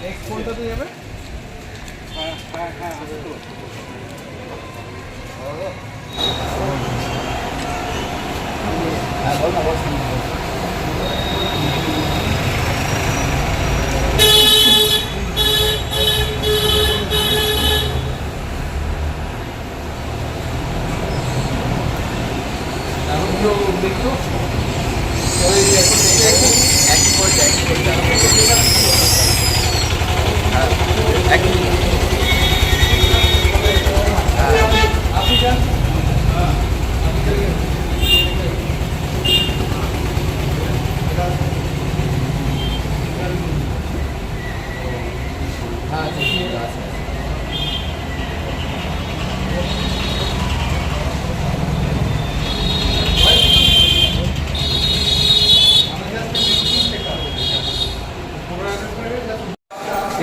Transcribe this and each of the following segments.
Next কোনটাতে যাবে? হ্যাঁ হ্যাঁ হ্যাঁ আসো। হ্যাঁ বল না বল শুনি। এখন তো দেখে একই পর্যায়ে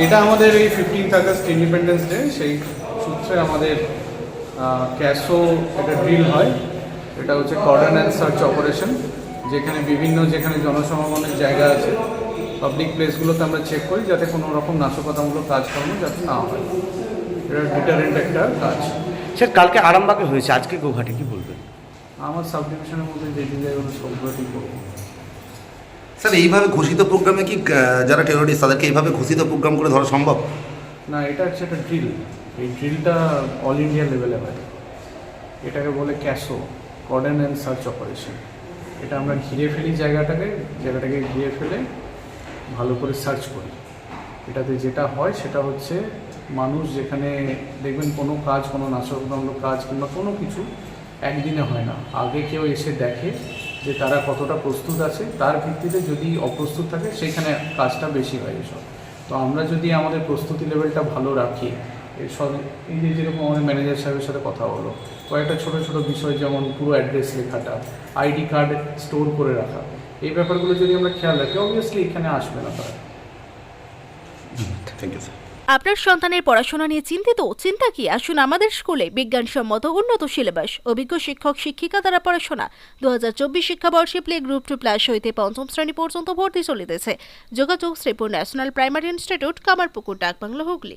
এটা আমাদের এই ফিফটিন্থ আগস্ট ইন্ডিপেন্ডেন্স ডে সেই সূত্রে আমাদের ক্যাশো একটা ড্রিল হয়। এটা হচ্ছে কর্ডন অ্যান্ড সার্চ অপারেশন যেখানে বিভিন্ন যেখানে জনসমাগমের জায়গা আছে পাবলিক প্লেসগুলোতে আমরা চেক করি যাতে কোনো রকম নাশকতামূলক কাজ কাজকর্ম যাতে না হয়। এটা ডিটারেন্ট একটা কাজ। স্যার কালকে আরামবাগে হয়েছে আজকে গৌহাটি কি বলবেন? আমার সাব ডিভিশনের মধ্যে যে যে জায়গাগুলো সবগুলোই করব। স্যার এইভাবে ঘোষিত প্রোগ্রামে কি যারা টেরোরিস্ট তাদেরকে এইভাবে ঘোষিত প্রোগ্রাম করে ধরা সম্ভব? না এটা হচ্ছে একটা ড্রিল এই ড্রিলটা অল ইন্ডিয়া লেভেলে হয়। এটাকে বলে CASO cordon and search operation এটা আমরা ঘিরে ফেলি জায়গাটাকে জায়গাটাকে ঘিরে ফেলে ভালো করে সার্চ করি। এটাতে যেটা হয় সেটা হচ্ছে মানুষ যেখানে দেখবেন কোনো কাজ, কোনো নাশকতামূলক কাজ কিংবা কোনো কিছু একদিনে হয় না। আগে কেউ এসে দেখে যে তারা কতটা প্রস্তুত আছে, তার ভিত্তিতে যদি অপ্রস্তুত থাকে, সেখানে কাজটা বেশি হয় এসব। তো আমরা যদি আমাদের প্রস্তুতি লেভেলটা ভালো রাখি এই যে যেরকম আমাদের ম্যানেজার সাহেবের সাথে কথা হলো কয়েকটা ছোট ছোট বিষয় যেমন পুরো অ্যাড্রেস লেখাটা আইডি কার্ড স্টোর করে রাখা এই ব্যাপারগুলো যদি আমরা খেয়াল রাখি অবভিয়াসলি এখানে আসবে না তারা। থ্যাংক ইউ স্যার আপনার সন্তানের পড়াশোনা নিয়ে চিন্তিত? চিন্তা কি? আসুন আমাদের স্কুলে বিজ্ঞানসম্মত উন্নত সিলেবাস অভিজ্ঞ শিক্ষক শিক্ষিকা দ্বারা পড়াশোনা। দু হাজার চব্বিশ শিক্ষাবর্ষে প্লে গ্রুপ টু প্লাস হইতে পঞ্চম শ্রেণি পর্যন্ত ভর্তি চলিতেছে। যোগাযোগ Sripur national primary institute Kamarpukur Dakbangla Hooghly.